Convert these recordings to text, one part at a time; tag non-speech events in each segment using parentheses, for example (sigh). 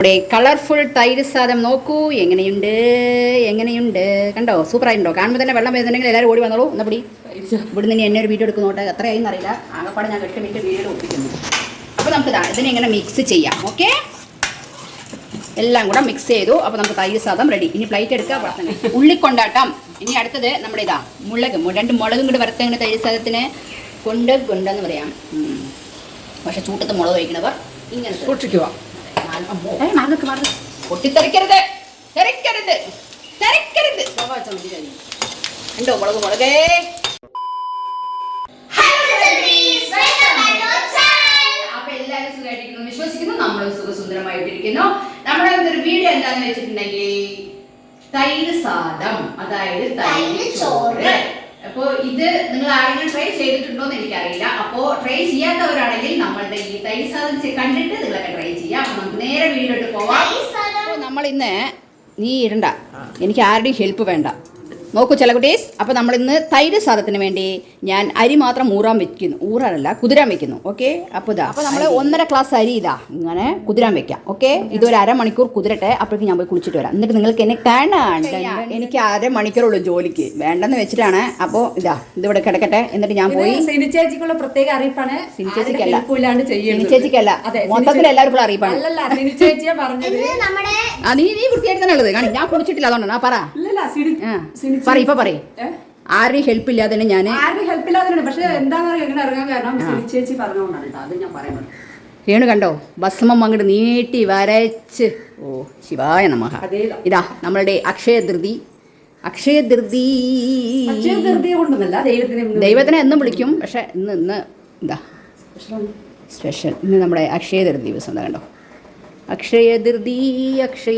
നമ്മുടെ കളർഫുൾ തൈര് സാധനം നോക്കൂ. എങ്ങനെയുണ്ട്? എങ്ങനെയുണ്ട്? കണ്ടോ? സൂപ്പറായിട്ടുണ്ടോ കാണുമ്പോൾ തന്നെ വെള്ളം വരുന്നുണ്ടെങ്കിൽ എല്ലാവരും ഓടി വന്നോളൂ. എന്നപ്പടി ഇവിടുന്ന് ഇനി എന്നെ ഒരു വീഡിയോ എടുക്കുന്നോട്ടെ എത്രയായി അറിയില്ല ആകെപ്പാടെ ഞാൻ എട്ട് മിനിറ്റ് വീഡിയോ ഒപ്പിക്കുന്നു അപ്പോൾ നമുക്ക് ഇതാ ഇതിനെ ഇങ്ങനെ മിക്സ് ചെയ്യാം. ഓക്കെ എല്ലാം കൂടെ മിക്സ് ചെയ്തു. അപ്പോൾ നമുക്ക് തൈര് സാധനം റെഡി ഇനി പ്ലേറ്റ് എടുക്കുക. ഉള്ളി കൊണ്ടാട്ടം ഇനി അടുത്തത് നമ്മുടെ ഇതാ മുളക്. രണ്ട് മുളകും കൂടി വറുത്തങ്ങനെ തൈര് സാധനത്തിന് കൊണ്ട് കൊണ്ടെന്ന് പറയാം. പക്ഷെ ചൂട്ടത്ത് മുളക് വയ്ക്കുന്നവർ ഇങ്ങനെ സൂക്ഷിക്കുക. പൊട്ടിത്തെറിക്കരുത്. തെറിക്കരുത്. തെറിക്കരുത്. ഉണ്ടോ മുളക് മുളകേ? വിശ്വസിക്കുന്നു നമ്മൾ സുഖസുന്ദരമായിട്ടിരിക്കുന്നു. നമ്മുടെ ഒരു വീഡിയോ എന്താണെന്ന് വെച്ചിട്ടുണ്ടെങ്കിൽ തൈര് സാദം. അതായത് തൈര് ചോറ്. അപ്പോ ഇത് നിങ്ങൾ ആരെങ്കിലും ട്രൈ ചെയ്തിട്ടുണ്ടോ എന്ന് എനിക്കറിയില്ല. അപ്പോ ട്രൈ ചെയ്യാത്തവരാണെങ്കിൽ നമ്മളുടെ ഈ തൈര് സാദം കണ്ടിട്ട് നിങ്ങളൊക്കെ ട്രൈ ചെയ്യാം. നേരെ വീട്ടിലോട്ട് പോവാം. നമ്മൾ ഇന്ന് നീ ഇടണ്ട എനിക്ക് ആരുടെയും ഹെൽപ്പ് വേണ്ട. നോക്കൂ ചില കുട്ടീസ് അപ്പോൾ നമ്മൾ ഇന്ന് തൈര് സാധത്തിന് വേണ്ടി ഞാൻ അരി മാത്രം ഊറാൻ വെക്കുന്നു. ഊറാനല്ല കുതിരാൻ വെക്കുന്നു. ഓക്കെ? അപ്പോൾ ഇതാ അപ്പോൾ നമ്മൾ ഒന്നര ക്ലാസ് അരി ഇതാ ഇങ്ങനെ കുതിരാൻ വെക്കാം. ഓക്കെ? ഇതൊരു അരമണിക്കൂർ കുതിരട്ടെ അപ്പോഴേക്കും ഞാൻ പോയി കുളിച്ചിട്ട് വരാം. എന്നിട്ട് നിങ്ങൾക്ക് എന്നെ കാണാൻ എനിക്ക് അരമണിക്കൂറുള്ളൂ ജോലിക്ക്. വേണ്ടെന്ന് വെച്ചിട്ടാണ്. അപ്പോൾ ഇതാ ഇതിവിടെ കിടക്കട്ടെ. എന്നിട്ട് ഞാൻ പോയി. സിനി ചേച്ചിക്കുള്ള പ്രത്യേക അറിയിപ്പാണ്. സിനി ചേച്ചിക്കല്ല. ആരുടെ help ഇല്ലാണ്ട് ചെയ്യുന്നത്. സിനി ചേച്ചിക്കല്ല. അതെ, മൊത്തത്തിൽ എല്ലാവർക്കും അറിയിപ്പാണ്. ആ നീ നീ വൃത്തിയായിട്ട് തന്നെ ഉള്ളത് കാണി ഞാൻ കുളിച്ചിട്ടില്ല അതുകൊണ്ടാണ്. ആ പറ. ഇല്ലല്ല സിനി പറ ഇപ്പൊ പറയും? ആരുടെയും ഹെൽപ്പ് ഇല്ലാതെ തന്നെ ഞാൻ ആരുടെ ഹെൽപ്പ് ഇല്ലാതെ പക്ഷെ എന്താണെന്ന് പറയുക ഇറങ്ങാൻ കാരണം സിനി ചേച്ചി പറഞ്ഞുകൊണ്ടാണ് കേട്ടോ അത് ഞാൻ പറയുന്നത്. രേണു കണ്ടോ? ഭസ്മം അങ്ങോട്ട് നീട്ടി വരച്ച്. ഓ ശിവായ നമഃ അതേതാ. ഇതാ നമ്മളുടെ അക്ഷയ ധൃതി അക്ഷയ ധൃതി പക്ഷേ ധൃതിയെ കൊണ്ടൊന്നല്ല ദൈവത്തിനെ എന്നും വിളിക്കും പക്ഷെ ഇന്ന് ഇന്ന് ഇതാ. സ്പെഷ്യൽ ഇന്ന് നമ്മുടെ അക്ഷയ ധൃതി ദിവസം എന്താ കണ്ടോ? അക്ഷയ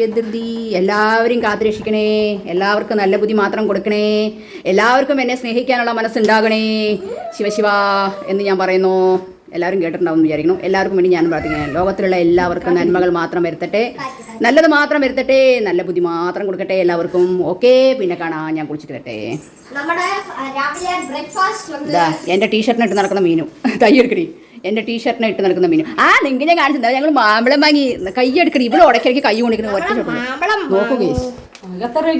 ധൃതി എല്ലാവരും കാത്തിരക്ഷിക്കണേ. എല്ലാവർക്കും നല്ല ബുദ്ധി മാത്രം കൊടുക്കണേ. എല്ലാവർക്കും എന്നെ സ്നേഹിക്കാനുള്ള മനസ്സുണ്ടാകണേ. ശിവശിവ എന്ന് ഞാൻ പറയുന്നു. എല്ലാവരും കേട്ടിട്ടുണ്ടാവും വിചാരിക്കണം വിചാരിക്കുന്നു. എല്ലാവർക്കും വേണ്ടി ഞാൻ പ്രാർത്ഥിക്കുന്നത് ലോകത്തിലുള്ള എല്ലാവർക്കും നന്മകൾ മാത്രം വരുത്തട്ടെ. നല്ലത് മാത്രം വരുത്തട്ടെ. നല്ല ബുദ്ധി മാത്രം കൊടുക്കട്ടെ എല്ലാവർക്കും. ഓക്കെ. പിന്നെ കാണാം. ഞാൻ കുളിച്ചിട്ട് വരട്ടെ. എന്റെ ടീഷർട്ടിനിട്ട് നടക്കുന്ന മീനു. (laughs) കൈയെടുക്കടി എന്റെ ടീഷർട്ടിനെ ഇട്ട് നടക്കുന്ന മീനു ആ നിങ്ങൾക്ക് ഞാൻ കാണിച്ചിട്ടുണ്ടാവും ഞങ്ങൾ മാമ്പളം വാങ്ങി. കൈയെടുക്കടി ഇവിടെ ഉടക്കിടയ്ക്ക് കൈ കൊണ്ടിരിക്കുന്ന ഒറ്റ നോക്കൂ കേസ് എത്ര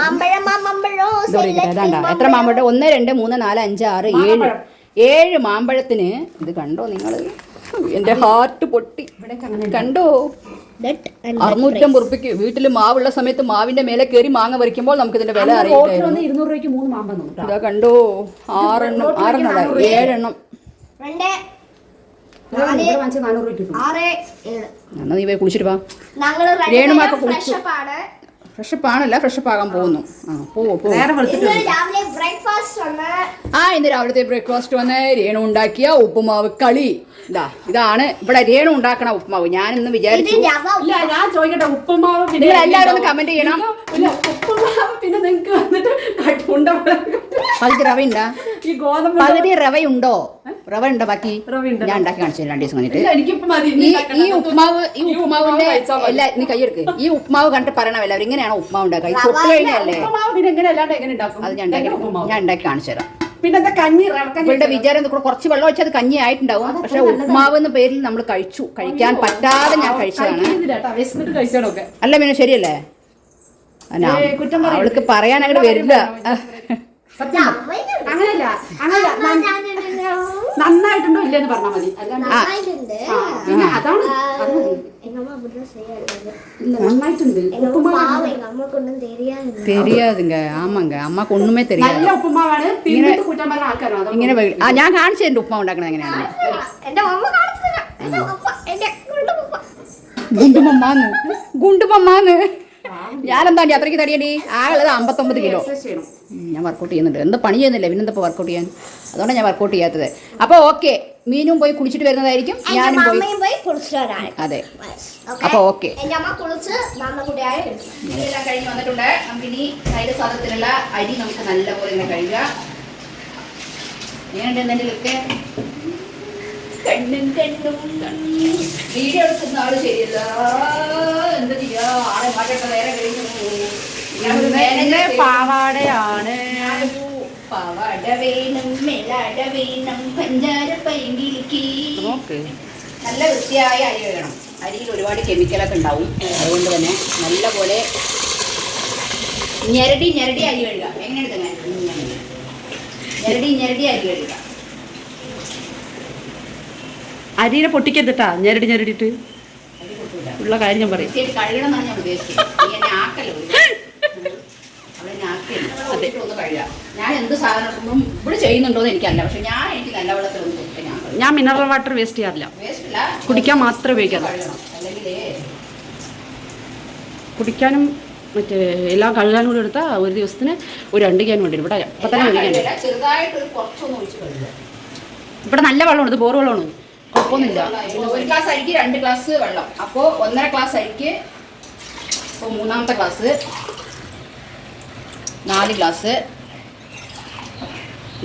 മാമ്പഴം മാമ്പഴോ ഇതോടെ അതാണ്ടാ എത്ര മാമ്പഴം. ഒന്ന് രണ്ട് മൂന്ന് നാല് അഞ്ച് ആറ് ഏഴ്. ഏഴ് മാമ്പഴത്തിന് ഇത് കണ്ടോ നിങ്ങൾ എന്റെ ഹാർട്ട് പൊട്ടി. കണ്ടോ? അറുന്നൂറ്റമ്പത് റുപ്യക്ക് വീട്ടിൽ മാവുള്ള സമയത്ത് മാവിന്റെ മേലെ കയറി മാങ്ങ പറിക്കുമ്പോൾ നമുക്ക് ഇതിന്റെ വില അറിയാം അറിയില്ലായിരുന്നു. രൂപയ്ക്ക് മൂന്ന് മാമ്പം നോക്കാം ഇതാ കണ്ടോ? ആറെണ്ണം ആറെണ്ണം അല്ല, ഏഴെണ്ണം. വാങ്ങിച്ച നാനൂറ് കിട്ടും. എന്നാ നീ പോയി കുളിച്ചിട്ട് വാ. രേണുമാക്ക് കുളിച്ചു. ഫ്രഷപ്പ് ആണല്ല ഫ്രഷപ്പ് ആകാൻ പോകുന്നു. ആ പോവോ പോവോ. നേരെ വെളുത്തിട്ട് ഇന്ന് രാവിലെ ബ്രേക്ക്ഫാസ്റ്റ് വന്ന് ആ ഇന്ന് രാവിലത്തെ ബ്രേക്ക്ഫാസ്റ്റ് വന്ന് രേണു ഉണ്ടാക്കിയ ഉപ്പുമാവ് കളി. ഇതാ ഇതാണ് ഇവിടെ രേണു ഉണ്ടാക്കണ ഉപ്പുമാവ്. ഞാൻ ഇന്ന് വിചാരിച്ചു ഞാൻ ചോദിക്കട്ടെ ഉപ്പുമാവ് നിങ്ങൾ എല്ലാവരും ഒന്ന് കമന്റ് ചെയ്യണം. ഉപ്പുമാവ് പിന്നെ നിങ്ങൾക്ക് വന്നിട്ട് പകുതി റവ ഉണ്ടോ പകുതി റവ ഉണ്ടോ റവ ഉണ്ട് ബാക്കി. ഞാൻ ഉണ്ടാക്കി കാണിച്ചു രണ്ടു രണ്ട് ദിവസം കഴിഞ്ഞിട്ട്. ഈ ഉപ്മാവ് ഉപ്പുമാവ് ഈ ഉപ്മാവിന്റെ അല്ല. എല്ലാ നീ കൈയെടുക്ക് ഈ ഉപ്മാവ് കണ്ടിട്ട് പറയണം എല്ലാവരും ഇങ്ങനെയാണ് ഉപ്മാവ് ഉണ്ടാക്കുക? ഈ തൊട്ട് കഴിഞ്ഞല്ലേ അത് ഞാൻ ഉണ്ടാക്കി? ഞാൻ ഉണ്ടാക്കി കാണിച്ചു തരാം. പിന്നെ കഞ്ഞി ഇവളുടെ വിചാരം കുറച്ച് വെള്ളം വെച്ചാൽ അത് കഞ്ഞി ആയിട്ടുണ്ടാവും. പക്ഷെ ഉപ്മാവ് എന്ന പേരിൽ നമ്മൾ കഴിച്ചു. കഴിക്കാൻ പറ്റാതെ ഞാൻ കഴിച്ചതാണ്. അല്ല പിന്നെ ശരിയല്ലേ. അവൾക്ക് പറയാൻ അങ്ങോട്ട് വരില്ല. സത്യം അങ്ങനല്ല നന്നായിട്ടുണ്ടോ ഇല്ലെന്ന് പറഞ്ഞാൽ മതി. പിന്നെ അതാണ് തെരിയാതുങ്ക ആമാങ്ക. അമ്മയ്ക്ക് ഒന്നുമേ തെരിയാതെ ഇങ്ങനെ ഇങ്ങനെ ഞാൻ കാണിച്ചു എന്റെ ഉപ്പ ഉണ്ടാക്കണത് എങ്ങനെയാണ് ഗുണ്ടുമമ്മാന്ന് ഗുണ്ടുമമ്മാന്ന് ഞാനെന്താ അത്രയ്ക്ക് തടിയടി? ആളുള്ളത് അമ്പത്തൊമ്പത് കിലോ. ഞാൻ വർക്കൗട്ട് ചെയ്യുന്നുണ്ട്. എന്താ പണി ചെയ്യുന്നില്ല? പിന്നെന്താ വർക്കൗട്ട് ചെയ്യാൻ? അതുകൊണ്ടാണ് ഞാൻ വർക്കൗട്ട് ചെയ്യാത്തത്. അപ്പോൾ ഓക്കെ മീനും പോയി കുളിച്ചിട്ട് വരുന്നതായിരിക്കും. ഞാനും പോയി അതെ. അപ്പോൾ ഓക്കെ ഇതെല്ലാം കഴിഞ്ഞ് വന്നിട്ടുണ്ട്. നമുക്കിനി തൈര് സാധനത്തിലുള്ള അരി നമുക്ക് നല്ലപോലെ ഇങ്ങനെ കഴുകാം. എങ്ങനെയുണ്ട് എന്തെങ്കിലുമൊക്കെ കണ്ണും കണ്ണും കണ്ണും. വീഡിയോ എടുക്കുന്ന ആൾ ശരിയല്ല. എന്താ ചെയ്യാ? ആളെ മാറ്റട്ടെ നേരെ കഴിഞ്ഞു ഞാനൊരു ചെയ്തു. പാവാടയാണ്. പാവാട വേണം മെലട വേണം പഞ്ചാര പൈങ്കിലിക്ക് നോക്ക്. നല്ല വൃത്തിയായ അരി വേണം. അരിയിൽ ഒരുപാട് കെമിക്കലൊക്കെ ഉണ്ടാവും. അതുകൊണ്ട് തന്നെ നല്ല പോലെ ഞെരടി ഞെരടി അരി കഴുകുക എങ്ങനെയാണ് ഞെരടി ഞെരടി അരി കഴുകുക അരിനെ പൊട്ടിക്കരുതട്ടാ ഞെരടി ഞെരടിയിട്ട്. പൊട്ടൂല. ഉള്ള കാര്യം ഞാൻ പറയും. കഴുകണം എന്നാണ് ഞാൻ ഉദ്ദേശിച്ചത്. ആക്കല്ലോ എന്നെ ആക്കിയല്ലോ അതെ. ഞാൻ എന്ത് സാധനം ഇവിടെ ചെയ്യുന്നുണ്ടോന്ന് എനിക്കല്ല പക്ഷെ ഞാൻ എനിക്ക് നല്ല വെള്ളത്തിൽ ഒന്ന് കൊടുത്ത് ഞാൻ ഞാൻ മിനറൽ വാട്ടർ വേസ്റ്റ് ചെയ്യാറില്ല. കുടിക്കാൻ മാത്രമേ ഉപയോഗിക്കാറുള്ളൂ. കുടിക്കാനും മറ്റേ എല്ലാം കഴുകാനും കൂടി എടുത്താൽ ഒരു ദിവസത്തിന് ഒരു രണ്ട് ക്യാൻ വേണ്ടി. ഇവിടെ അപ്പം തന്നെ ഒരു ഇവിടെ നല്ല വെള്ളമാണ്. ഇത് ബോർ വെള്ളമാണ്. കുഴപ്പമൊന്നുമില്ല. ഒരു ഗ്ലാസ് അരിക്ക് രണ്ട് ഗ്ലാസ് വെള്ളം. അപ്പോൾ ഒന്നര ഗ്ലാസ് അരിക്ക് ഇപ്പോൾ മൂന്നാമത്തെ ഗ്ലാസ് നാല് ഗ്ലാസ്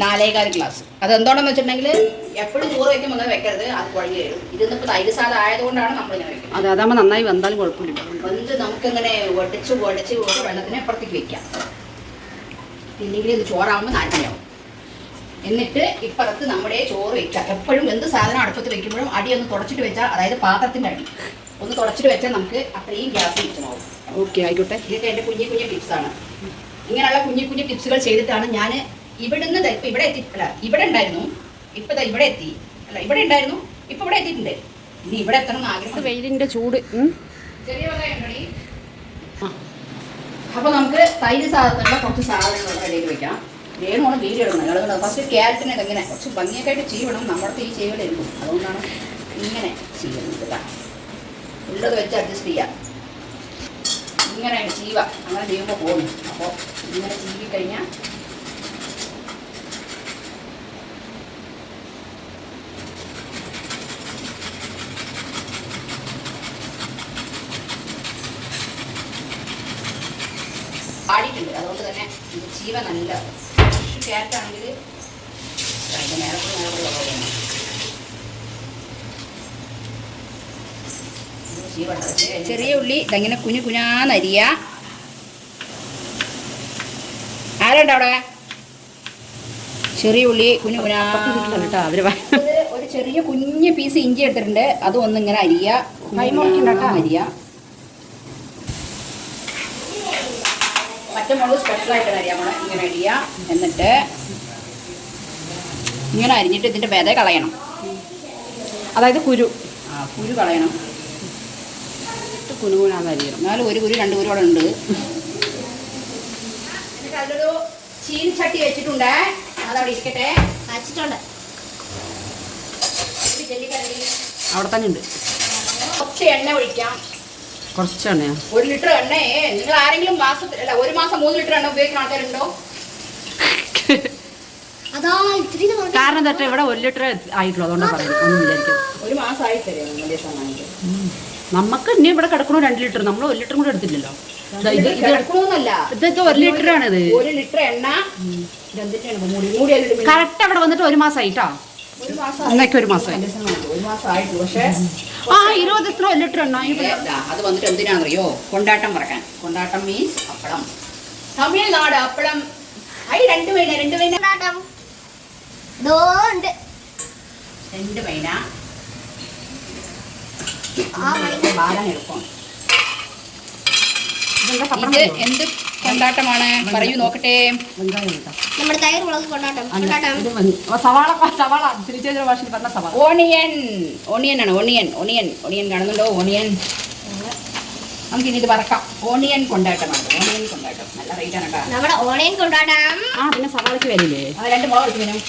നാലേകാൽ ഗ്ലാസ് അതെന്തോണെന്ന് വെച്ചിട്ടുണ്ടെങ്കിൽ എപ്പോഴും ചോറ് വയ്ക്കുമ്പോൾ ഒന്നും വെക്കരുത്. അത് കുഴഞ്ഞു വരും. ഇതിന്നിപ്പോൾ തൈര് സാധ ആയതുകൊണ്ടാണ് നമ്മൾ ഇങ്ങനെ വെക്കുന്നത്. അതെ അതാകുമ്പോൾ നന്നായി വന്നാലും കുഴപ്പമില്ല. വന്ന് നമുക്കിങ്ങനെ ഒടിച്ച് ഒടിച്ച് ഒരു വെള്ളത്തിന് അപ്പുറത്തേക്ക് വെക്കാം. ഇല്ലെങ്കിൽ ഇത് ചോറാകുമ്പോൾ നാട്ടിലാവും എന്നിട്ട് ഇപ്പുറത്ത് നമ്മുടെ ചോറ് വെക്കാം എപ്പോഴും എന്ത് സാധനം അടുപ്പത്ത് വെക്കുമ്പോഴും അടി ഒന്ന് തുടച്ചിട്ട് വെച്ചാൽ അതായത് പാത്രത്തിന്റെ അടി. ഒന്ന് തുടച്ചിട്ട് വെച്ചാൽ നമുക്ക് അത്രയും ഗ്യാസ് മിച്ചമാവും ഓക്കെ ആയിക്കോട്ടെ. ഇതൊക്കെ എന്റെ കുഞ്ഞു കുഞ്ഞു ടിപ്സാണ്. ഇങ്ങനെയുള്ള കുഞ്ഞു കുഞ്ഞു ടിപ്സുകൾ ചെയ്തിട്ടാണ് ഞാൻ ഇവിടുന്ന് ഇപ്പൊ ഇവിടെ എത്തി അല്ല ഇവിടെ ഉണ്ടായിരുന്നു. ഇപ്പൊ ഇവിടെ എത്തി. അല്ല ഇവിടെ ഉണ്ടായിരുന്നു ഇപ്പൊ ഇവിടെ എത്തിയിട്ടുണ്ട്. ഇനി ഇവിടെ എത്തണം എന്ന് ആഗ്രഹം. വെയിലിന്റെ ചൂട്. ചെറിയ വെള്ളമുണ്ടോടി ആ. അപ്പൊ നമുക്ക് തൈര് സാധനത്തിലുള്ള കുറച്ച് സാധനങ്ങൾ ഇടയിൽ വെക്കാം. വേണമാണ് വീഡിയോ ഇടുന്നത് ആളുകൾ ഫസ്റ്റ് ക്യാരറ്റിനെ ഇതെങ്ങനെ? കുറച്ച് ഭംഗിയൊക്കെ ആയിട്ട് ചെയ്യണം. നമ്മുടെ ഈ ചെയ്യലായിരിക്കും അതുകൊണ്ടാണ് ഇങ്ങനെ ചെയ്യുന്നത് ഉള്ളത് വെച്ച് അഡ്ജസ്റ്റ് ചെയ്യാം. ഇങ്ങനെ ചീവ അങ്ങനെ ചെയ്യുമ്പോൾ പോകുന്നു. അപ്പോൾ ഇങ്ങനെ ജീവി കഴിഞ്ഞാൽ ആടിയിട്ടുണ്ട് അതുകൊണ്ട് തന്നെ ചീവ നല്ല ഫ്രഷ് ക്യാരറ്റ് ആണെങ്കിൽ നേരത്തെ നേരെ കൂടി നേരെ കൂടി വെള്ളം വേണം. ഇത് ചീവ ഉണ്ട്. ചെറിയ ഉള്ളി ഇതങ്ങനെ കുഞ്ഞു കുഞ്ഞാന്നരിയ. ആരുണ്ട് അവിടെ? ചെറിയ ഉള്ളി കുഞ്ഞു കുഞ്ഞാ. അപ്പുറത്തെ വീട്ടിലാണ് കേട്ടോ അവർ ഒരു ചെറിയ കുഞ്ഞു പീസ് ഇഞ്ചി എടുത്തിട്ടുണ്ട് അത് ഒന്നിങ്ങനെ അരിയ. കൈ മുറിക്കണ്ട കേട്ടോ. അരിയ. പച്ചമുളക് സ്പെഷ്യൽ ആയിട്ട് പോണേ ഇങ്ങനെ അരിയ. എന്നിട്ട് ഇങ്ങനെ അരിഞ്ഞിട്ട് ഇതിന്റെ വിത കളയണം. അതായത് കുരു. ആ കുരു കളയണം. കുനുകുനാന്ന് അരിയണം എന്നാലും ഒരു കുരു രണ്ട് കുരു ഉണ്ട്. എന്നിട്ട് അതിലൊരു ചീനിച്ചട്ടി വെച്ചിട്ടുണ്ട്. അതവിടെ ഇരിക്കട്ടെ. വെച്ചിട്ടുണ്ട്. അവിടെ തന്നെ ഉണ്ട്. കുറച്ച് എണ്ണ ഒഴിക്കാം. കുറച്ചാണ് ഒരു ലിറ്റർ എണ്ണയെ നിങ്ങൾ ആരെങ്കിലും മാസത്തിൽ അല്ല ഒരു മാസം മൂന്ന് ലിറ്റർ എണ്ണ ഉപയോഗിക്കുന്ന ആൾക്കാരുണ്ടോ. കാരണം തട്ടെ ഇവിടെ ഒരു ലിറ്റർ ആയിട്ടുള്ളൂ അതുകൊണ്ടാണ് പറയുന്നത്. ഒന്നും വിചാരിക്കും ഒരു വലിയ സാധനം നമുക്ക് ഇനി ഇവിടെ കിടക്കണു രണ്ട് ലിറ്റർ? നമ്മൾ ഒരു ലിറ്റർ കൂടെ എടുത്തില്ലല്ലോ. ദാ ഇത് ഇത് ഇതൊക്കെ ഒരു ലിറ്റർ ആണിത് ഒരു ലിറ്റർ എണ്ണ. കറക്റ്റ് അവിടെ വന്നിട്ട് ഒരു മാസമായിട്ടാ ഒരു മാസം ഇന്നേക്ക് ഒരു മാസമായി പക്ഷേ ആ ഇരുപത് ദിവസത്തിന് ഒരു ലിറ്റർ എണ്ണ. അത് വന്നിട്ട് എന്തിനാണെന്നറിയോ? കൊണ്ടാട്ടം പറക്കാൻ കൊണ്ടാട്ടം മീൻസ് അപ്പളം. തമിഴ്നാട് അപ്പളം. ഐ രണ്ട് മൈന രണ്ട് മൈന കൊണ്ടാട്ടം. ദോ രണ്ട് മൈന ആ മൈന. ബാലം എളുപ്പം ഇതെന്താ പപ്പടം ഇത്? എന്ത് കൊണ്ടാട്ടമാണ്? പറയൂ നോക്കട്ടെ. നമ്മുടെ തൈര് മുളക് കൊണ്ടാട്ടം. സവാള സവാള. തിരിച്ചേച്ച ഭാഷയിൽ പറഞ്ഞ സവാള. ഓണിയൻ. ഓണിയൻ ആണ് ഓണിയൻ ഓണിയൻ. ഓണിയൻ കാണുന്നുണ്ടോ? ഓണിയൻ. നമുക്കിനി ഇത് വറക്കാം. ഓണിയൻ കൊണ്ടാട്ടമാണ്. ഓണിയൻ കൊണ്ടാട്ടം. നല്ല റേറ്റ് ആണ് കേട്ടോ. നമ്മുടെ ഓണയും കൊണ്ടാട്ടം. ആ പിന്നെ സവാളയ്ക്ക് വരില്ലേ രണ്ട് മുളക് എടുക്കുന്നതിനും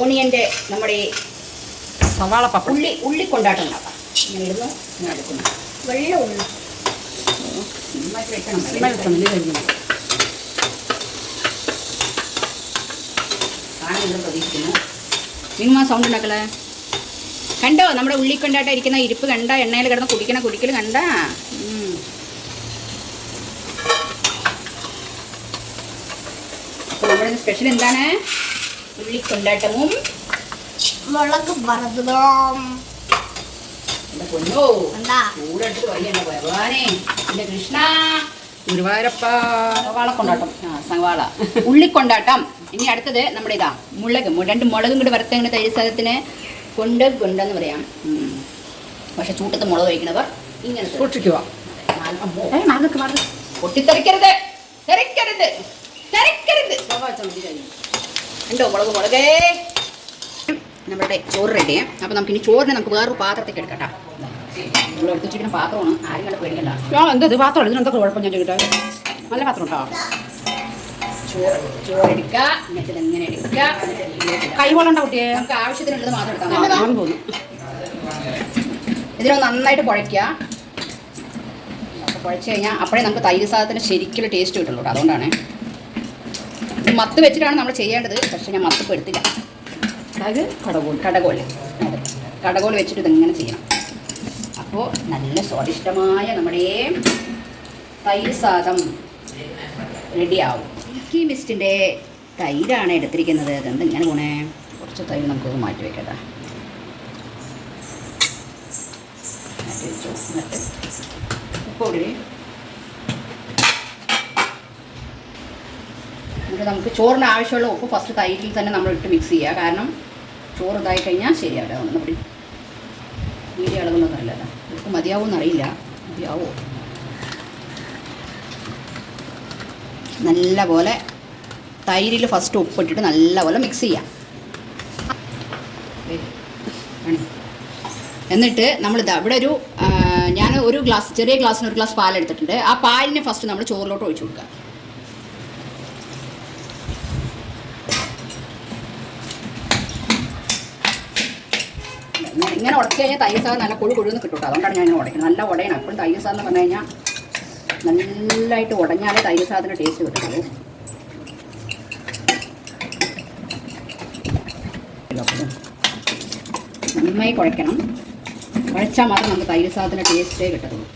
ഓണിയന്റെ നമ്മുടെ സവാള ഉള്ളി ഉള്ളി കൊണ്ടാട്ടം ഉണ്ടാക്കാം. ഇങ്ങനെ ഇടുന്നു ഇങ്ങനെ എടുക്കുന്നു വെള്ളം ഉള്ളു. നന്നായിട്ട് വെക്കണം നന്നായി വെക്കണം, ഇത് കരിഞ്ഞു. കാണുന്നത് പ്രതീക്ഷിക്കുന്നു മിനിമം സൗണ്ട് ഉണ്ടാക്കലേ? കണ്ടോ? നമ്മുടെ ഉള്ളി കൊണ്ടാട്ടം ഇരിക്കുന്ന ഇരിപ്പ് കണ്ട എണ്ണയിൽ കിടന്ന് കുടിക്കണ കുടിക്കൽ കണ്ട? അപ്പോൾ നമ്മുടെ സ്പെഷ്യൽ എന്താണ്? ഉള്ളി കൊണ്ടാട്ടവും മുളക് വറുത്തതും. എന്റെ പൊന്നോ എന്താ? ചൂടെടുത്ത് പറയുകയാണ് ഭഗവാനെ എന്റെ കൃഷ്ണ. ഗുരുവായൂരപ്പ. സവാള കൊണ്ടാട്ടം. ആ സവാള. ഉള്ളിക്കൊണ്ടാട്ടം. ഇനി അടുത്തത് നമ്മുടെ ഇതാ മുളക്. രണ്ട് മുളകും കൂടി വറുത്ത ഇങ്ങനെ തൈര് സാധനത്തിന് കൊണ്ട് കൊണ്ടെന്ന് പറയാം. പക്ഷെ ചൂട്ടത്ത് മുളക് കഴിക്കണവർ ഇങ്ങനെ സൂക്ഷിക്കുക. പൊട്ടിത്തെറിക്കരുത്. തെറിക്കരുത്. തെറിക്കരുത്. ഉണ്ടോ മുളക് മുളകേ? നമ്മുടെ ചോറ് റെഡി അപ്പോൾ നമുക്ക് ഇനി ചോറിനെ നമുക്ക് വേറൊരു പാത്രത്തേക്ക് എടുക്കട്ടാ. നമ്മൾ പാത്രമാണ്. ആരും കണ്ട് പേടിക്കണ്ട. ഞാൻ എന്താ ഇത് പാത്രം ഇതിനെന്തൊക്കെ കുഴപ്പം ഞാൻ ചോദിക്കട്ടെ? നല്ല പാത്രം ഉണ്ടോ? ചോറ് എന്നിട്ട് ഇങ്ങനെ എടുക്കുക കുട്ടിയെ. നമുക്ക് ആവശ്യത്തിനുള്ളത് മാത്രം എടുത്താൽ മതി. ഇതിനൊന്ന് നന്നായിട്ട് കുഴയ്ക്കുക. കുഴച്ച് കഴിഞ്ഞാൽ അപ്പോഴേ നമുക്ക് തൈര് സാധനത്തിന് ശരിക്കും ടേസ്റ്റ് കിട്ടുള്ളൂ അതുകൊണ്ടാണ്. മത്ത് വെച്ചിട്ടാണ് നമ്മൾ ചെയ്യേണ്ടത്. പക്ഷെ ഞാൻ മത്ത് ഇപ്പോൾ എടുത്തില്ല കടകോൾ കടകോൾ. കടകോൾ വെച്ചിട്ട് ഇതിങ്ങനെ ചെയ്യണം. അപ്പോൾ നല്ല സ്വാദിഷ്ടമായ നമ്മുടെ തൈര് സാദം റെഡിയാവും. മിൽക്കി മിസ്റ്റിന്റെ തൈരാണ് എടുത്തിരിക്കുന്നത്. അതെന്ത് ഇങ്ങനെ പോണേ? കുറച്ച് തൈര് നമുക്കൊന്ന് മാറ്റി വെക്കട്ടെ. മാറ്റി വെച്ചു. എന്നിട്ട് ഉപ്പ് എന്നിട്ട് നമുക്ക് ചോറിന് ആവശ്യമുള്ള ഉപ്പ് ഫസ്റ്റ് തൈരിൽ തന്നെ നമ്മൾ ഇട്ട് മിക്സ് ചെയ്യുക. കാരണം ചോറ് ഇതായി കഴിഞ്ഞാൽ ശരിയാവില്ല നമ്മുടെ വീതി അറിയില്ല നല്ലതാണ് ഇവർക്ക് മതിയാവുമെന്ന് അറിയില്ല മതിയാവോ? നല്ല പോലെ തൈരിൽ ഫസ്റ്റ് ഉപ്പിട്ടിട്ട് നല്ല പോലെ മിക്സ് ചെയ്യാം എന്നിട്ട് നമ്മൾ ഇതാ ഇവിടെ ഒരു ഞാൻ ഒരു ഗ്ലാസ് ചെറിയ ഗ്ലാസ്സിന് ഒരു ഗ്ലാസ് പാലെടുത്തിട്ടുണ്ട്. ആ പാലിനെ ഫസ്റ്റ് നമ്മൾ ചോറിലോട്ട് ഒഴിച്ചു കൊടുക്കുക. ഇങ്ങനെ- ഉടക്കി കഴിഞ്ഞാൽ സാധനം നല്ല കൊഴു കൊഴുന്ന് കിട്ടും അതുകൊണ്ടാണ് ഞാൻ ഇങ്ങനെ ഉടയ്ക്കുന്നത് നല്ല ഉടയണം. എപ്പോഴും തൈര് സാധനം പറഞ്ഞു കഴിഞ്ഞാൽ നല്ലതായിട്ട് ഉടഞ്ഞാലേ സാധനം ടേസ്റ്റ് കിട്ടുള്ളൂ നന്നായി കുഴയ്ക്കണം. കുഴച്ചാൽ മാത്രം നമുക്ക് തൈര് സാധന ടേസ്റ്റേ കിട്ടത്തുള്ളൂ.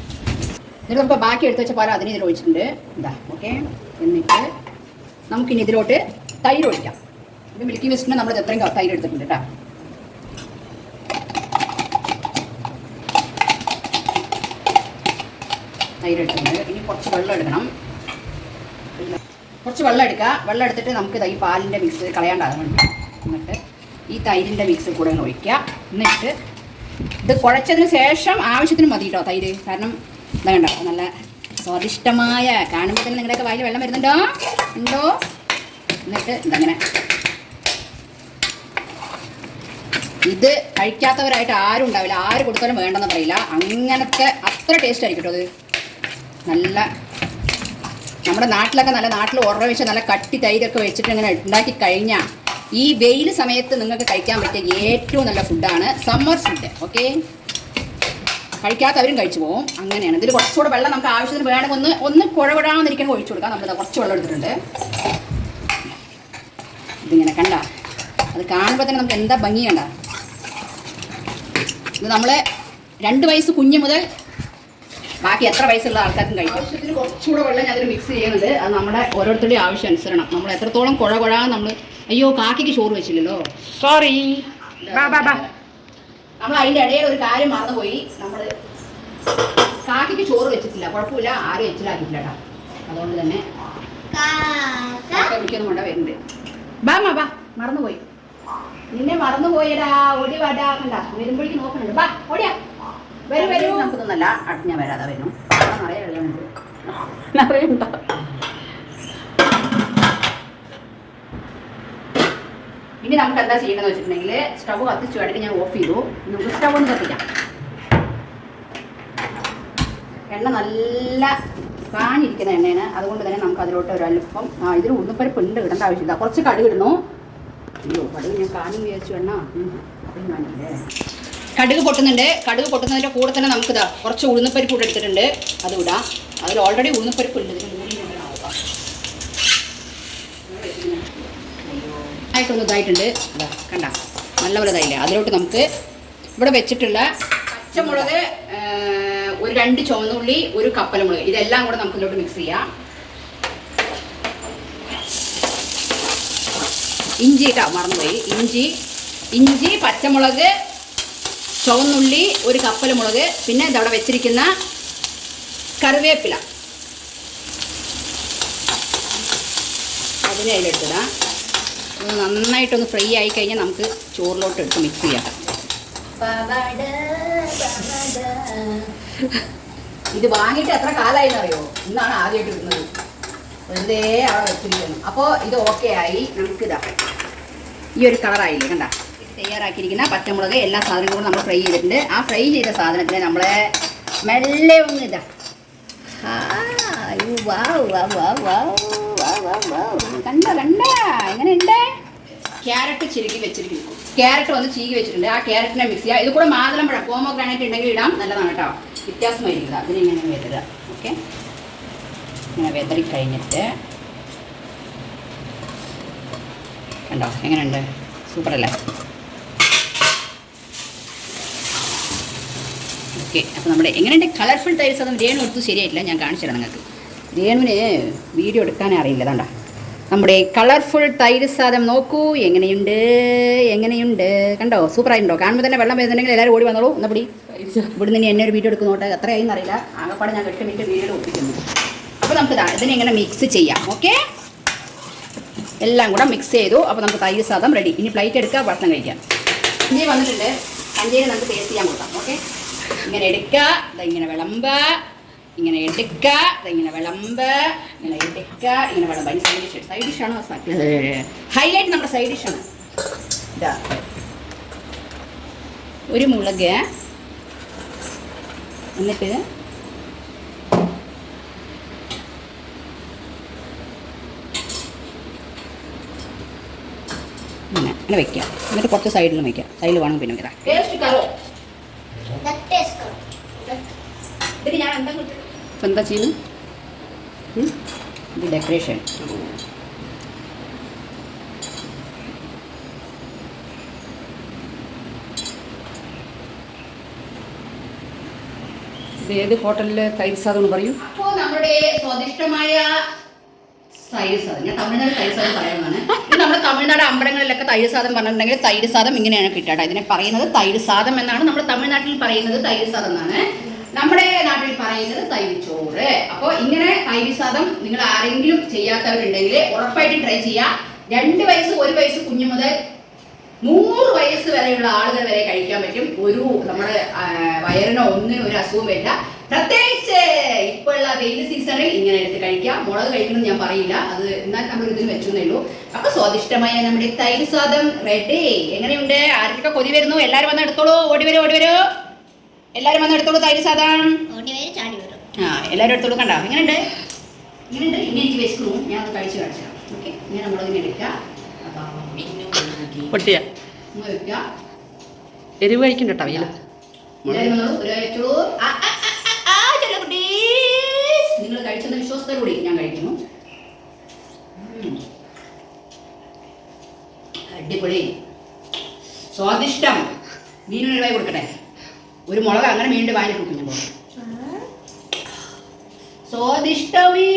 എന്നിട്ട് നമുക്ക് ബാക്കി എടുത്ത് വെച്ച പാല അതിന് ഇതിൽ ഒഴിച്ചിട്ടുണ്ട്. ഇതാ ഓക്കെ. എന്നിട്ട് നമുക്കിനി ഇതിലോട്ട് തൈര് ഒഴിക്കാം. ഇത് മിൽക്കി മിസ്റ്റിന് നമ്മൾ എത്രയും തൈര് എടുത്തിട്ടുണ്ട് കേട്ടോ. തൈര് ഇനി കുറച്ച് വെള്ളം എടുക്കണം. കുറച്ച് വെള്ളം എടുക്കുക. വെള്ളം എടുത്തിട്ട് നമുക്ക് ഈ പാലിന്റെ മിക്സ് കളയാണ്ടാകാൻ എന്നിട്ട് ഈ തൈരിന്റെ മിക്സ് കൂടെ ഒഴിക്കുക. എന്നിട്ട് ഇത് കുഴച്ചതിന് ശേഷം ആവശ്യത്തിന് മതി കേട്ടോ തൈര്. കാരണം എന്താ കണ്ടോ നല്ല സ്വാദിഷ്ടമായ കാണുമ്പോൾ തന്നെ നിങ്ങളുടെയൊക്കെ വായിൽ വെള്ളം വരുന്നുണ്ടോ? ഉണ്ടോ? എന്നിട്ട് ഇതങ്ങനെ. ഇത് കഴിക്കാത്തവരായിട്ട് ആരും ഉണ്ടാവില്ല. ആര് കൊടുത്താലും വേണ്ടെന്ന് പറയില്ല. അങ്ങനത്തെ അത്ര ടേസ്റ്റ് ആയിരിക്കും കേട്ടോ അത്. നല്ല നമ്മുടെ നാട്ടിലൊക്കെ നല്ല നാട്ടിൽ ഉറവ വെച്ച് നല്ല കട്ടി തൈരൊക്കെ വെച്ചിട്ട് ഇങ്ങനെ ഉണ്ടാക്കി കഴിഞ്ഞാൽ ഈ വെയിൽ സമയത്ത് നിങ്ങൾക്ക് കഴിക്കാൻ പറ്റിയ ഏറ്റവും നല്ല ഫുഡാണ് സമ്മർ ഫുഡ് ഓക്കെ? കഴിക്കാത്തവരും കഴിച്ചു പോകും അങ്ങനെയാണ്. ഇതിൽ കുറച്ചുകൂടെ വെള്ളം നമുക്ക് ആവശ്യത്തിന് വേണമെങ്കിൽ ഒന്ന് ഒന്ന് കുഴവിടാന്നിരിക്കുമ്പോൾ ഒഴിച്ചു കൊടുക്കാം. നമ്മൾ കുറച്ച് വെള്ളം എടുത്തിട്ടുണ്ട്. ഇതിങ്ങനെ കണ്ട. അത് കാണുമ്പോൾ തന്നെ നമുക്ക് എന്താ ഭംഗി കണ്ട? ഇത് നമ്മൾ രണ്ട് വയസ്സ് കുഞ്ഞ് മുതൽ ബാക്കി എത്ര വയസ്സുള്ള ആൾക്കാർക്കും കഴിക്കാം. ആവശ്യത്തിന് കുറച്ചുകൂടെ വെള്ളം ഞാൻ അതിൽ മിക്സ് ചെയ്യുന്നത് അത് നമ്മുടെ ഓരോരുത്തരുടെയും ആവശ്യം അനുസരണം. നമ്മൾ എത്രത്തോളം കുഴ കുഴ നമ്മൾ അയ്യോ കാക്കിക്ക് ചോറ് വെച്ചില്ലല്ലോ. സോറി നമ്മൾ അതിന്റെ ഇടയിൽ ഒരു കാര്യം മറന്നുപോയി. നമ്മൾ കാക്കിക്ക് ചോറ് വെച്ചിട്ടില്ല. കുഴപ്പമില്ല. ആരും എച്ചിലാക്കിയിട്ടില്ല കേട്ടോ. അതുകൊണ്ട് തന്നെ കാക്ക. കുടിക്കൊന്നും കൊണ്ട വരുന്നുണ്ട്. ബാ മാ ബാ. മറന്നുപോയി. നിന്നെ മറന്നുപോയടാ. ഓടി വാടാ. കണ്ട വരുമ്പോഴേക്ക് നോക്കണുണ്ട്. ബാ ഓടിയാ. വരും വരും. നമുക്കിതൊന്നല്ല അടുത്ത് ഞാൻ വരാതെ വരും. നിറയെ വെള്ളമുണ്ട്. നിറയുണ്ടോ ഇനി നമുക്ക് എന്താ ചെയ്യണമെന്ന് വെച്ചിട്ടുണ്ടെങ്കിൽ സ്റ്റവ് കത്തിച്ചു വേണമെങ്കിൽ ഞാൻ ഓഫ് ചെയ്തു. നമുക്ക് സ്റ്റവ് ഒന്ന് കത്തിക്കാം. എണ്ണ നല്ല കാഞ്ഞിരിക്കുന്ന എണ്ണയാണ്. അതുകൊണ്ട് തന്നെ നമുക്ക് അതിലോട്ട് ഒരല്പം ആ ഇതിൽ ഉള്ളിപ്പരിപ്പ് ഉണ്ട് ഇടേണ്ട ആവശ്യമില്ല. കുറച്ച് കടുകിടുന്നു അയ്യോ കടുക് ഞാൻ കാണി വിചാരിച്ചു എണ്ണ. അപ്പം കാണില്ലേ കടുക് പൊട്ടുന്നുണ്ട്. കടുക് പൊട്ടുന്നതിന്റെ കൂടെ തന്നെ നമുക്ക് നമുക്കിതാ കുറച്ച് ഉഴുന്നപ്പരിപ്പ് കൂടെ എടുത്തിട്ടുണ്ട്. അത് ഇടാം. അതിൽ ഓൾറെഡി ഉഴുന്നപ്പരിപ്പ് ഉണ്ട്. ആയിട്ടൊന്ന് ഇതായിട്ടുണ്ട്. ഇതാ കണ്ട. നല്ലപോലെ ഇതായില്ലേ? അതിലോട്ട് നമുക്ക് ഇവിടെ വെച്ചിട്ടുള്ള പച്ചമുളക് ഒരു രണ്ട് ചുവന്നുള്ളി ഒരു കപ്പലമുളക്. ഇതെല്ലാം കൂടെ നമുക്ക് ഇതിലോട്ട് മിക്സ് ചെയ്യാം. ഇഞ്ചി കേട്ടോ മറന്നുപോയി. ഇഞ്ചി ഇഞ്ചി പച്ചമുളക് ചുവന്നുള്ളി ഒരു കപ്പലമുളക് പിന്നെ ഇതവിടെ വെച്ചിരിക്കുന്ന കറിവേപ്പില. അതിനെ അതിലെടുത്തിടാം. ഒന്ന് നന്നായിട്ടൊന്ന് ഫ്രൈ ആയി കഴിഞ്ഞാൽ നമുക്ക് ചോറിലോട്ട് എടുത്ത് മിക്സ് ചെയ്യാം. ഇത് വാങ്ങിയിട്ട് എത്ര കാലമായിരുന്നു അറിയോ ഇന്നാണ് ആദ്യമായിട്ട് ഇടുന്നത്. വെറുതെ അവിടെ വെച്ചിരിക്കുന്നു. അപ്പോൾ ഇത് ഓക്കെ ആയി. നമുക്കിതാ. ഈ ഒരു കളറായില്ലേ കണ്ട? തയ്യാറാക്കിയിരിക്കുന്ന പച്ചമുളക് എല്ലാ സാധനങ്ങളും നമ്മൾ ഫ്രൈ ചെയ്തിട്ടുണ്ട്. ആ ഫ്രൈ ചെയ്ത സാധനത്തിന് നമ്മളെ മെല്ലെ ഒന്ന് ഇതാ. കണ്ടോ കണ്ടോ? എങ്ങനെയുണ്ട്? ക്യാരറ്റ് ചിരുക്കി വെച്ചിരിക്കുന്നു. ക്യാരറ്റ് വന്ന് ചീകി വെച്ചിട്ടുണ്ട്. ആ ക്യാരറ്റിനെ മിക്സ് ചെയ്യുക ഇത് കൂടെ മാതളമ്പഴം കോമോ ഗ്രാനൈറ്റ് ഉണ്ടെങ്കിൽ ഇടാം. നല്ലതാണ് കേട്ടോ. വ്യത്യാസമായിരിക്കില്ല. അതിനെ ഇങ്ങനെ വെതറുക ഓക്കെ? ഇങ്ങനെ വെതറി കഴിഞ്ഞിട്ട് കണ്ടോ? എങ്ങനെയുണ്ട്? Super okay. അപ്പോൾ നമ്മുടെ എങ്ങനെയുണ്ട്? കളർഫുൾ ടൈൽസ് അതും രേണു എടുത്തു ശരിയായിട്ടില്ല. ഞാൻ കാണിച്ചു തരാം നിങ്ങൾക്ക്. രേണുവിന് വീഡിയോ എടുക്കാനേ അറിയില്ല. അതാണ്ടാ നമ്മുടെ കളർഫുൾ തൈര് സാധനം നോക്കൂ. എങ്ങനെയുണ്ട്? എങ്ങനെയുണ്ട്? കണ്ടോ? സൂപ്പറായിട്ടുണ്ടോ? കാണുമ്പോൾ തന്നെ വെള്ളം വരുന്നുണ്ടെങ്കിൽ എല്ലാവരും ഓടി വന്നോളൂ. എന്നപ്പടി ഇവിടുന്ന് ഇനി എന്നെ ഒരു വീഡിയോ എടുക്കുന്നോട്ടെ? എത്രയായി അറിയില്ല ആകെപ്പാടെ ഞാൻ എട്ട് മിനിറ്റ് വീഡിയോ ഒപ്പിക്കുന്നു അപ്പോൾ നമുക്ക് ഇതാ ഇതിനെ ഇങ്ങനെ മിക്സ് ചെയ്യാം. ഓക്കെ? എല്ലാം കൂടെ മിക്സ് ചെയ്തു. അപ്പോൾ നമുക്ക് തൈര് സാധനം റെഡി ഇനി പ്ലേറ്റ് എടുക്കുക ഭക്ഷണം കഴിക്കാം ഇനി വന്നിട്ടുണ്ട്. അഞ്ചേരി നമുക്ക് ടേസ്റ്റ് ചെയ്യാൻ കൊടുക്കാം. ഓക്കെ? ഇങ്ങനെ എടുക്കുക ഇങ്ങനെ വിളമ്പ ഇങ്ങനെ എടുക്കുക ഇങ്ങനെ വിളമ്പ ഇങ്ങനെ എടുക്കുക ഇങ്ങനെ വിളമ്പ. അതിന് സൈഡ് ഡിഷ് സൈഡ് ഡിഷാണോ ഹൈലൈറ്റ് നമ്മുടെ സൈഡ് ഡിഷാണ് ഇതാ ഒരു മുളക് എന്നിട്ട് അങ്ങനെ വെക്കാം. എന്നിട്ട് കുറച്ച് സൈഡിലും വെക്കാം. സൈഡിൽ വേണം പിന്നെ വെക്കാം. ടേസ്റ്റ് കറോ ഇപ്പം എന്താ ചെയ്യുന്നു? ഇത് ഡെക്കറേഷൻ ഇത് ഏത് ഹോട്ടലിലെ തൈര് സാധനം പറയും? അപ്പോൾ നമ്മുടെ സ്വാദിഷ്ടമായ തൈര് സാധനം. ഞാൻ തമിഴ്നാട് തൈര് സാധനം പറയുന്നതാണ്. ഇത് നമ്മുടെ തമിഴ്നാട് അമ്പലങ്ങളിലൊക്കെ തൈര് സാധം പറഞ്ഞിട്ടുണ്ടെങ്കിൽ തൈര് സാധം ഇങ്ങനെയാണ് കിട്ടുക ഇതിനെ പറയുന്നത് തൈര് സാധം എന്നാണ്. നമ്മൾ തമിഴ്നാട്ടിൽ പറയുന്നത് തൈര് സാധം എന്നാണ്. നമ്മുടെ നാട്ടിൽ പറയുന്നത് തൈര് ചോറ്. അപ്പോൾ ഇങ്ങനെ തൈര് സാധം നിങ്ങൾ ആരെങ്കിലും ചെയ്യാത്തവരുണ്ടെങ്കിൽ ഉറപ്പായിട്ട് ട്രൈ ചെയ്യുക. രണ്ട് വയസ്സ് ഒരു വയസ്സ് കുഞ്ഞു മുതൽ നൂറ് വയസ്സ് വരെയുള്ള ആളുകൾ വരെ കഴിക്കാൻ പറ്റും. ഒരു നമ്മുടെ വയറിനോ ഒന്നിനും ഒരു അസുഖം വരില്ല. പ്രത്യേകിച്ച് ഇപ്പോഴുള്ള വെയിൽ സീസണിൽ ഇങ്ങനെ എടുത്ത് കഴിക്കാം. മുളക് കഴിക്കണം ഞാൻ പറയില്ല. അത് എന്നാൽ നമ്മൾ ഇതിൽ വെച്ചേ ഉള്ളൂ. അപ്പൊ സ്വാദിഷ്ടമായ നമ്മുടെ തൈര് സ്വാദം റെഡി. എങ്ങനെയുണ്ട്? ആർക്കൊക്കെ കൊതി വരുന്നു? എല്ലാവരും വന്ന് എടുത്തോളൂ. ഓടി വരൂ ഓടി വരൂ. എല്ലാവരും വന്ന് എടുത്തോളൂ തൈര് സാദം ചാടി വരും. ആ എല്ലാവരും എടുത്തോളൂ. കണ്ടോ? എങ്ങനെയുണ്ട്? ഇങ്ങനെയുണ്ട്. ഇനി എനിക്ക് വെച്ചു ഞാൻ അത് കഴിച്ചു കാണിച്ചു ഓക്കെ? ഇങ്ങനെ മുളകിനെ എടുക്കുക അതാ, പൊട്ടിയ. എരിവ് കഴിക്കണ്ടോ എല്ലാവരും വന്നോളൂ, ഒരു കഴിച്ചോളൂ. ആ, ആ, ആ, ആ, ആ, ചെല്ലക്കുട്ടീസ്. നിങ്ങൾ കഴിച്ചെന്ന വിശ്വാസത്തോടുകൂടി ഞാൻ കഴിക്കുന്നു ഉം. അടിപൊളി. സ്വാദിഷ്ടം. മീനിന് വായി കൊടുക്കട്ടെ ഒരു മുളക് അങ്ങനെ മീനിന്റെ വായിൽ കൊടുക്കുന്നു ഞാൻ പോകും സ്വാദിഷ്ടമേ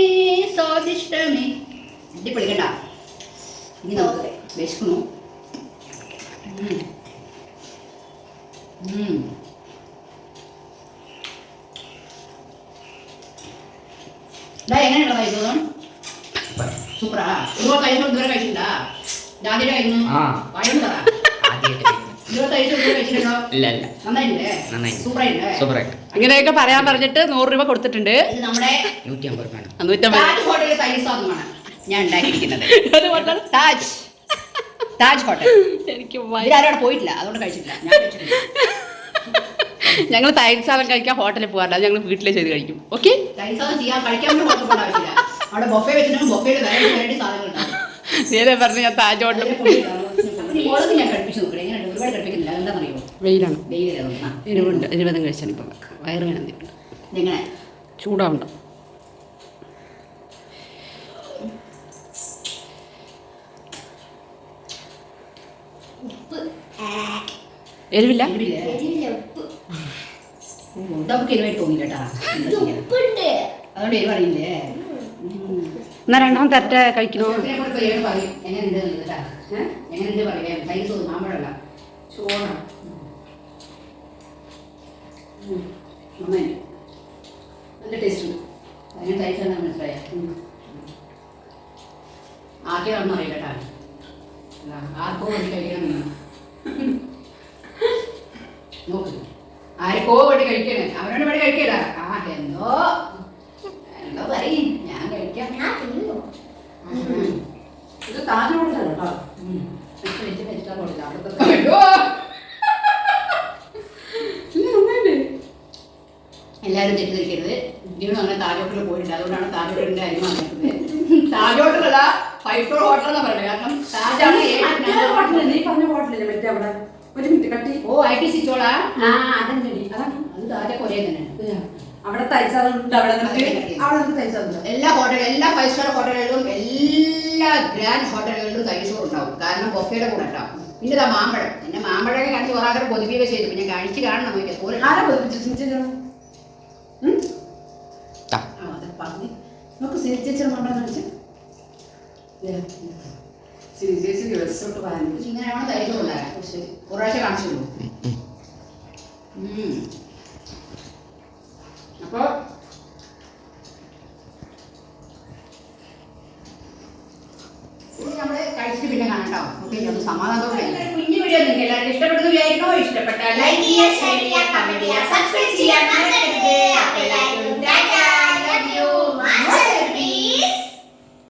സ്വാദിഷ്ടമേ. അടിപൊളി കണ്ട? ഇനി നമുക്ക് വിശക്കുന്നു എങ്ങനെയുള്ള കഴിച്ചത് സൂപ്പറാ. ഇതുപോലെ കഴിച്ചോ ഇതുവരെ കഴിച്ചിട്ടുണ്ടാ ഇങ്ങനെയൊക്കെ പറയാൻ പറഞ്ഞിട്ട് നൂറ് രൂപ കൊടുത്തിട്ടുണ്ട്. താജ് ഞാൻ ഉണ്ടാക്കിയിരിക്കുന്നത്. താജ്. താജ് ഹോട്ടൽ. എനിക്ക് അവിടെ പോയിട്ടില്ല. അതുകൊണ്ട് കഴിച്ചിട്ടില്ല. ഞങ്ങൾ തൈര് സാധനം കഴിക്കാൻ ഹോട്ടലിൽ പോകാറില്ല. ഞങ്ങൾ വീട്ടിലെ ചെയ്ത് കഴിക്കും. ഓക്കെ? അവിടെ ബൊഫേ വെച്ചിട്ടുണ്ടെങ്കിൽ ബൊഫയിൽ വെറൈറ്റി വെറൈറ്റി സാധനങ്ങൾ ഉണ്ടാവും പറഞ്ഞു ഞാൻ താജ് ഹോട്ടലിൽ അതിലെ പൊടി ഉണ്ടാവും. ഈ മുളക് ഞാൻ കഴിപ്പിച്ച് നോക്കണേ. ഇങ്ങനെ ഒരുപാട് കഴിപ്പിക്കുന്നില്ല വെയിലാണ്. എരിവുണ്ട്. എരിവതും കഴിച്ചാൽ ഇപ്പം വയറ് വേണം എങ്ങനെ? ചൂടാവണ്ട. ഉപ്പ്. എരിവില്ല? എരിവില്ല. ഉപ്പ്. ഓ, ഇതൊക്കെ എരിവായിട്ട് തോന്നില്ല കേട്ടാ ഉപ്പുണ്ട് അതുകൊണ്ട് എരിവ് അറിയില്ലേ? എന്നാ രണ്ടാമത് തരട്ടെ കഴിക്കണോ? കഴിക്കണം നോക്ക്. ആർക്ക് വേണ്ടി കഴിക്കണേ. അവരോട് വേണ്ടി കഴിക്കല ആ എന്തോ? എന്തോ പറയും. കഴിക്കാം ഞാൻ തിന്നു ഇത് താജോട്ടല്ല കേട്ടോ. വെജിറ്റബിൾ? (laughs) എല്ലാവരും തെറ്റിദ്ധരിക്കരുത് ഇവനും അങ്ങനെ താജോട്ടിൽ പോയിട്ടില്ല അതുകൊണ്ടാണ് താജോട്ടിന്റെ അരിമ വന്നിട്ടുള്ളത് താജോട്ടിലല്ല ഫൈവ് സ്റ്റാർ ഹോട്ടൽ എന്നാ പറയുന്നത്. കാരണം താജാണ് ഹോട്ടലില്ലേ? നീ പറഞ്ഞ ഹോട്ടലില്ല മറ്റേ അവിടെ? ഒരു മിനിറ്റ് കട്ടി ഓ ഐ ടി സിച്ചോളാ ആ അതെന്താ അതാണ്. അത് താജ ഒരേ തന്നെയാണ്. അവിടെ എല്ലാ ഹോട്ടൽ എല്ലാ ഫൈവ് സ്റ്റാർ ഹോട്ടലുകളിലും എല്ലാ ഗ്രാൻഡ് ഹോട്ടലുകളിലും തൈശോർ ഉണ്ടാവും. കാരണം ബൊഫയുടെ കൂടെ ഉണ്ടാവും. പിന്നെ ഇതാ മാമ്പഴം. പിന്നെ മാമ്പഴമൊക്കെ കാണിച്ച് ഒരാൾക്കാരെ പൊതുവേ ചെയ്തു. പിന്നെ കാണിച്ച് കാണണം നോക്കിയാൽ ഒരു ആരാ പതിപ്പിച്ചു താ. പറഞ്ഞു. നോക്ക് സിനിച്ചേച്ചിയുടെ മണ്ട കാണിച്ച്. ഇങ്ങനെയാണോ ഉണ്ടാകാൻ കാണിച്ചുള്ളൂ. അപ്പൊ നമ്മൾ കഴിച്ചിട്ട് പിന്നെ കാണാം കേട്ടോ. ഓക്കെ അത് സമാധാനത്തോടെ കുഞ്ഞു വീഡിയോ നിങ്ങൾക്ക് എല്ലാവർക്കും ഇഷ്ടപ്പെട്ടു വിചാരിക്കണോ ഇഷ്ടപ്പെട്ടാൽ ലൈക്ക് ചെയ്യുക ഷെയർ ചെയ്യുക കമന്റ് ചെയ്യുക സബ്സ്ക്രൈബ് ചെയ്യുക